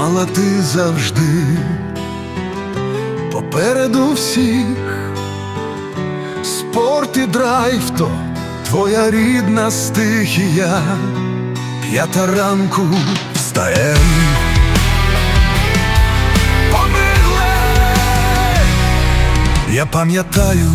знала ти завжди попереду всіх. Спорт і драйв то твоя рідна стихія. П'ята ранку встаєм. Я пам'ятаю,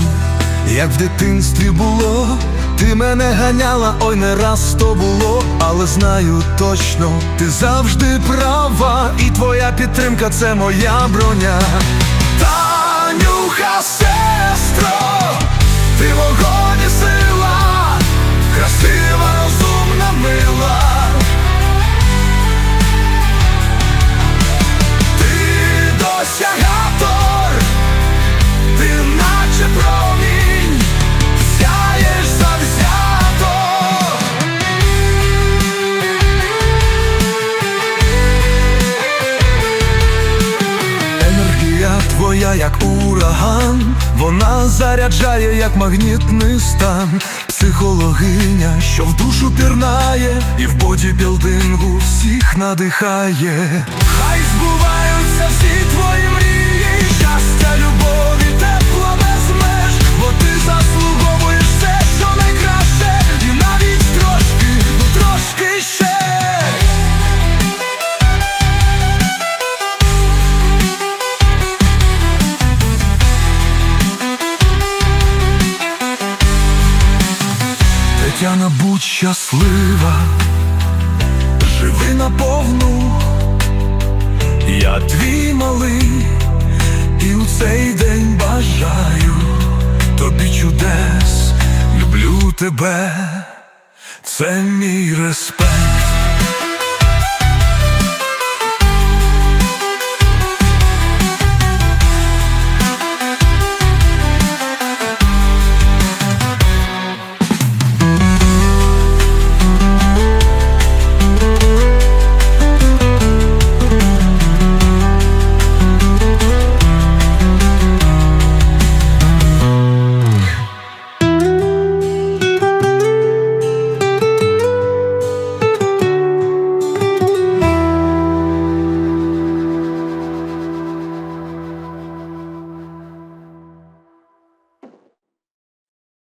як в дитинстві було, ти мене ганяла, ой не раз то було, але знаю точно, ти завжди права, і твоя підтримка це моя броня. Танюха, сестро, як ураган, вона заряджає, як магнітний стан, психологиня, що в душу пірнає, і в бодібілдингу всіх надихає. Хай збуваються щаслива, живи наповну, я твій малий, і у цей день бажаю тобі чудес, люблю тебе, це мій респект.